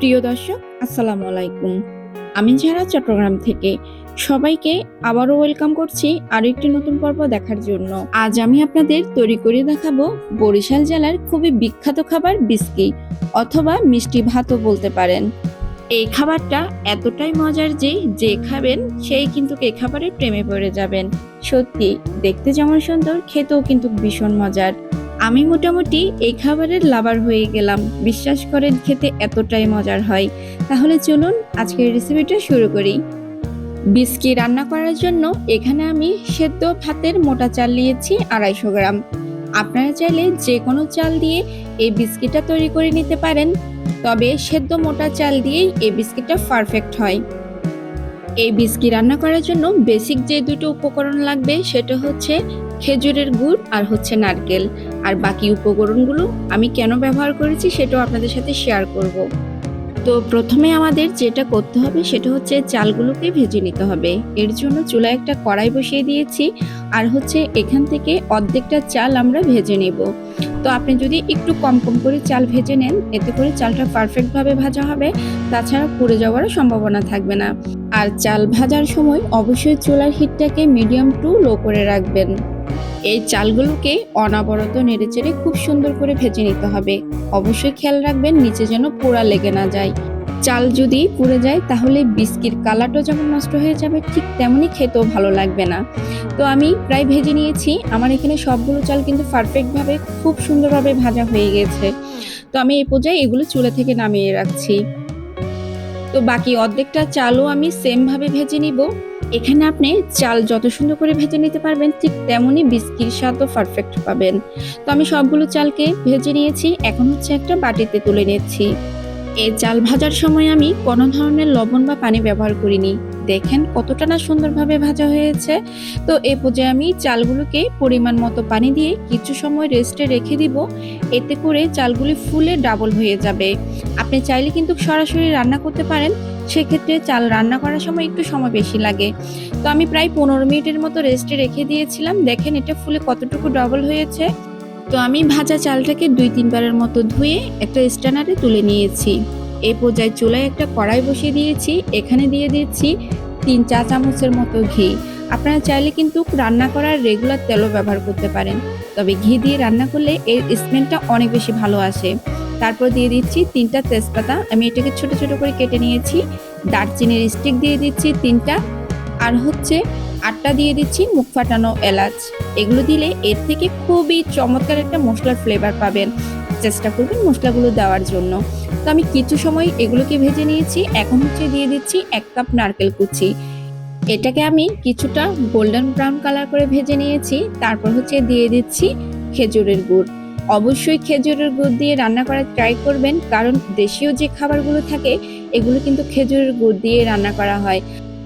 প্রিয় দর্শক, আসসালামু আলাইকুম। আমি যারা চট্টগ্রাম থেকে। সবাইকে আবারও ওয়েলকাম করছি আরও একটি নতুন পর্ব দেখার জন্য। আজ আমি আপনাদের তৈরি করে দেখাবো বরিশাল জেলার খুবই বিখ্যাত খাবার বিস্কি, অথবা মিষ্টি ভাতও বলতে পারেন। এই খাবারটা এতটাই মজার যে যে খাবেন সেই কিন্তু এই খাবারের প্রেমে পড়ে যাবেন। সত্যি, দেখতে যেমন সুন্দর, খেতেও কিন্তু ভীষণ মজার। আমি মোটামুটি এই খাবারের লাভার হয়ে গেলাম। বিশ্বাস করেন, খেতে এতটাই মজার হয়। তাহলে চলুন আজকের রেসিপিটা শুরু করি। বিস্কি রান্না করার জন্য এখানে আমি সেদ্ধ ভাতের মোটা চাল নিয়েছি আড়াইশো গ্রাম। আপনারা চাইলে যে কোনো চাল দিয়ে এই বিস্কিটটা তৈরি করে নিতে পারেন। তবে সেদ্ধ মোটা চাল দিয়েই এই বিস্কিটটা পারফেক্ট হয়। এই বিস্কি রান্না করার জন্য বেসিক যে দুটো উপকরণ লাগবে সেটা হচ্ছে খেজুরের গুড় আর হচ্ছে নারকেল। আর বাকি উপকরণগুলো আমি কেন ব্যবহার করেছি সেটাও আপনাদের সাথে শেয়ার করব। তো প্রথমে আমাদের যেটা করতে হবে সেটা হচ্ছে চালগুলোকে ভেজে নিতে হবে। এর জন্য চুলায় একটা কড়াই বসিয়ে দিয়েছি। আর হচ্ছে এখান থেকে অর্ধেকটা চাল আমরা ভেজে নেব। তো আপনি যদি একটু কম কম করে চাল ভেজে নেন, এতে করে চালটা পারফেক্টভাবে ভাজা হবে। তাছাড়া পুড়ে যাওয়ারও সম্ভাবনা থাকবে না। আর চাল ভাজার সময় অবশ্যই চুলার হিটটাকে মিডিয়াম টু লো করে রাখবেন। এই চালগুলোকে অনাবরত নেড়েচেড়ে খুব সুন্দর করে ভেজে নিতে হবে। অবশ্যই খেয়াল রাখবেন, নিচে যেন পোড়া লেগে না যায়। চাল যদি পুড়ে যায়, তাহলে বিস্কির কালারটাও যেমন নষ্ট হয়ে যাবে, ঠিক তেমনই খেতেও ভালো লাগবে না। তো আমি প্রায় ভেজে নিয়েছি। আমার এখানে সবগুলো চাল কিন্তু পারফেক্টভাবে, খুব সুন্দরভাবে ভাজা হয়ে গেছে। তো আমি এই পর্যায়ে এগুলো চুলা থেকে নামিয়ে রাখছি। তো বাকি অর্ধেকটা চালও আমি সেমভাবে ভেজে নিব। এখানে আপনি চাল যত সুন্দর করে ভেজে নিতে পারবেন, ঠিক তেমনই বিস্কির স্বাদও পারফেক্ট পাবেন। তো আমি সবগুলো চালকে ভেজে নিয়েছি, এখন হচ্ছে একটা বাটিতে তুলে নিচ্ছি। এই চাল ভাজার সময় আমি কোনো ধরনের লবণ বা পানি ব্যবহার করিনি। দেখেন কতটা না সুন্দরভাবে ভাজা হয়েছে। তো এ পর্যায়ে আমি চালগুলোকে পরিমাণ মতো পানি দিয়ে কিছু সময় রেস্টে রেখে দিব। এতে করে চালগুলি ফুলে ডাবল হয়ে যাবে। আপনি চাইলে কিন্তু সরাসরি রান্না করতে পারেন। সেক্ষেত্রে চাল রান্না করার সময় একটু সময় বেশি লাগে। তো আমি প্রায় পনেরো মিনিটের মতো রেস্টে রেখে দিয়েছিলাম। দেখেন এটা ফুলে কতটুকু ডবল হয়েছে। তো আমি ভাজা চালটাকে দুই তিনবারের মতো ধুয়ে একটা স্ট্যান্ডারে তুলে নিয়েছি। এই পর্যায়ে চুলায় একটা কড়াই বসিয়ে দিয়েছি। এখানে দিয়ে দিয়েছি তিন চা চামচের মতো ঘি। আপনারা চাইলে কিন্তু রান্না করার রেগুলার তেলও ব্যবহার করতে পারেন। তবে ঘি দিয়ে রান্না করলে এর স্মেলটা অনেক বেশি ভালো আসে। তারপর দিয়ে দিচ্ছি তিনটা তেজপাতা। আমি এটাকে ছোট ছোট করে কেটে নিয়েছি। দারচিনির স্টিক দিয়ে দিচ্ছি তিনটা। আর হচ্ছে আটটা দিয়ে দিচ্ছি মুখ ফাটানো এলাচ। এগুলো দিলে এর থেকে খুবই চমৎকার একটা মশলার ফ্লেভার পাবেন। চেষ্টা করবেন মশলাগুলো দেওয়ার জন্য। তো আমি কিছু সময় এগুলোকে ভেজে নিয়েছি। এখন হচ্ছে দিয়ে দিচ্ছি এক কাপ নারকেল কুচি। এটাকে আমি কিছুটা গোল্ডেন ব্রাউন কালার করে ভেজে নিয়েছি। তারপর হচ্ছে দিয়ে দিচ্ছি খেজুরের গুড়। অবশ্যই খেজুরের গুড় দিয়ে রান্না করার ট্রাই করবেন, কারণ দেশীয় যে খাবারগুলো থাকে, এগুলো কিন্তু খেজুরের গুড় দিয়ে রান্না করা হয়।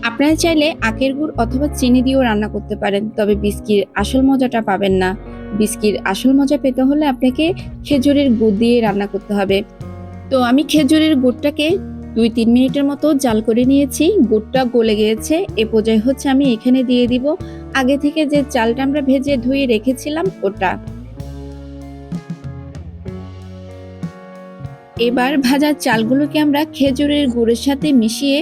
আপনারা চাইলে আখের গুড় অথবা চিনি দিয়েও রান্না করতে পারেন, তবে বিস্কির আসল মজাটা পাবেন না। বিস্কির আসল মজা পেতে হলে আপনাকে খেজুরের গুড় দিয়ে রান্না করতে হবে। তো আমি খেজুরের গুড়টাকে দুই তিন মিনিটের মতো জাল করে নিয়েছি, গুড়টা গলে গিয়েছে এ পর্যায়ে হচ্ছে আমি এখানে দিয়ে দিব। আগে থেকে যে চালটা আমরা ভেজে ধুয়ে রেখেছিলাম, ওটা। এবার ভাজা চালগুলোকে আমরা খেজুরের গুড়ের সাথে মিশিয়ে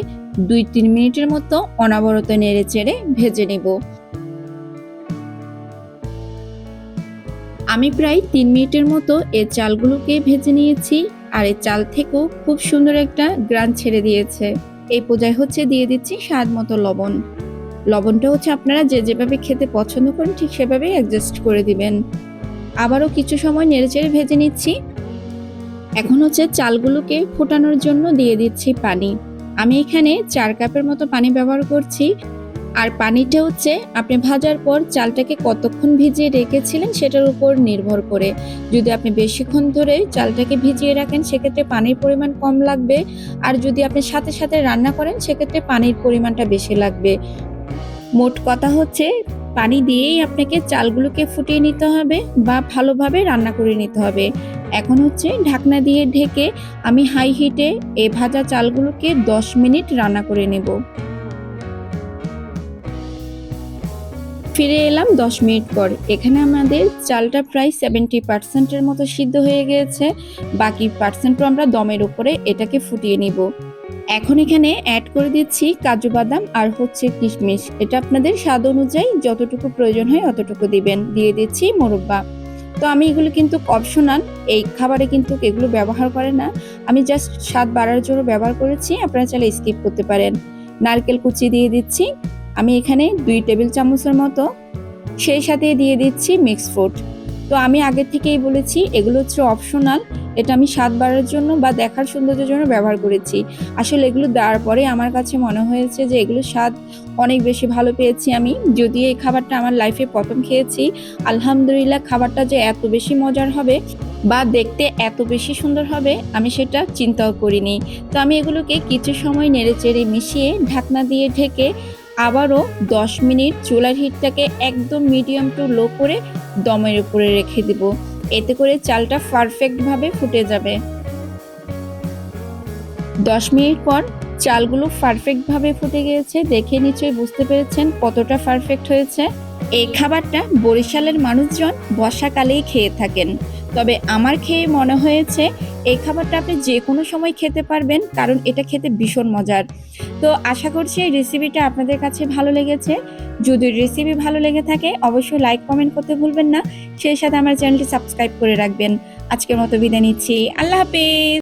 দুই তিন মিনিটের মতো অনাবরত নেড়ে চেড়ে ভেজে নেব। আমি প্রায় তিন মিনিটের মতো এই চালগুলোকে ভেজে নিয়েছি আর এই চাল থেকেও খুব সুন্দর একটা গ্রান ছেড়ে দিয়েছে। এই পূজায় হচ্ছে দিয়ে দিচ্ছি স্বাদ মতো লবণ। লবণটা হচ্ছে আপনারা যে যেভাবে খেতে পছন্দ করেন ঠিক সেভাবেই অ্যাডজাস্ট করে দিবেন। আবারও কিছু সময় নেড়েচেড়ে ভেজে নিচ্ছি। এখন হচ্ছে চালগুলোকে ফোটানোর জন্য দিয়ে দিচ্ছি পানি। আমি এখানে চার কাপের মতো পানি ব্যবহার করছি। আর পানিটা হচ্ছে আপনি ভাজার পর চালটাকে কতক্ষণ ভিজিয়ে রেখেছিলেন সেটার উপর নির্ভর করে। যদি আপনি বেশিক্ষণ ধরে চালটাকে ভিজিয়ে রাখেন সেক্ষেত্রে পানির পরিমাণ কম লাগবে। আর যদি আপনি সাথে সাথে রান্না করেন সেক্ষেত্রে পানির পরিমাণটা বেশি লাগবে। মোট কথা হচ্ছে পানি দিয়েই আপনাকে চালগুলোকে ফুটিয়ে নিতে হবে বা ভালোভাবে রান্না করে নিতে হবে। এখন হচ্ছে ঢাকনা দিয়ে ঢেকে আমি হাই হিটে এ ভাজা চালগুলোকে 10 মিনিট রান্না করে নেব। ফিরে এলাম দশ মিনিট পর। এখানে আমাদের চালটা প্রায় সেভেন্টি পার্সেন্টের মতো সিদ্ধ হয়ে গিয়েছে বাকি পার্সেন্টও আমরা দমের উপরে এটাকে ফুটিয়ে নিব। এখন এখানে অ্যাড করে দিচ্ছি কাজু বাদাম আর হচ্ছে কিশমিশ। এটা আপনাদের স্বাদ অনুযায়ী যতটুকু প্রয়োজন হয় অতটুকু দিবেন। দিয়ে দিচ্ছি মোরব্বা। তো আমি এগুলো কিন্তু অপশনাল, এই খাবারে কিন্তু এগুলো ব্যবহার করে না। আমি জাস্ট স্বাদ বাড়ার জন্য ব্যবহার করেছি, আপনারা চাইলে স্কিপ করতে পারেন। নারকেল কুচি দিয়ে দিচ্ছি, আমি এখানে দুই টেবিল চামচের মতো। সেই সাথে দিয়ে দিচ্ছি মিক্সড ফ্রুট তো আমি আগের থেকেই বলেছি, এগুলো হচ্ছে অপশনাল এটা আমি স্বাদ বাড়ার জন্য বা দেখার সৌন্দর্যের জন্য ব্যবহার করেছি। আসলে এগুলো দেওয়ার পরে আমার কাছে মনে হয়েছে যে এগুলো স্বাদ অনেক বেশি ভালো পেয়েছি আমি। যদিও এই খাবারটা আমার লাইফে প্রথম খেয়েছি, আলহামদুলিল্লাহ খাবারটা যে এত বেশি মজার হবে বা দেখতে এত বেশি সুন্দর হবে, আমি সেটা চিন্তাও করিনি। তো আমি এগুলোকে কিছু সময় নেড়ে চেড়ে মিশিয়ে ঢাকনা দিয়ে ঢেকে আবারও দশ মিনিট চুলার হিটটাকে একদম মিডিয়াম টু লো করে দমের উপরে রেখে দিব। এতে করে চালটা পারফেক্টভাবে ফুটে যাবে। দশ মিনিট পর চালগুলো পারফেক্টভাবে ফুটে গিয়েছে। দেখে নিশ্চয়ই বুঝতে পেরেছেন কতটা পারফেক্ট হয়েছে। এই খাবারটা বরিশালের মানুষজন বর্ষাকালেই খেয়ে থাকেন। তবে আমার খেয়ে মনে হয়েছে এই খাবারটা আপনি যে কোনো সময় খেতে পারবেন, কারণ এটা খেতে ভীষণ মজার। তো আশা করছি এই রেসিপিটা আপনাদের কাছে ভালো লেগেছে। যদি রেসিপি ভালো লেগে থাকে, অবশ্যই লাইক কমেন্ট করতে ভুলবেন না। সেই সাথে আমার চ্যানেলটি সাবস্ক্রাইব করে রাখবেন। আজকের মতো বিদায় নিচ্ছি। আল্লাহ হাফেজ!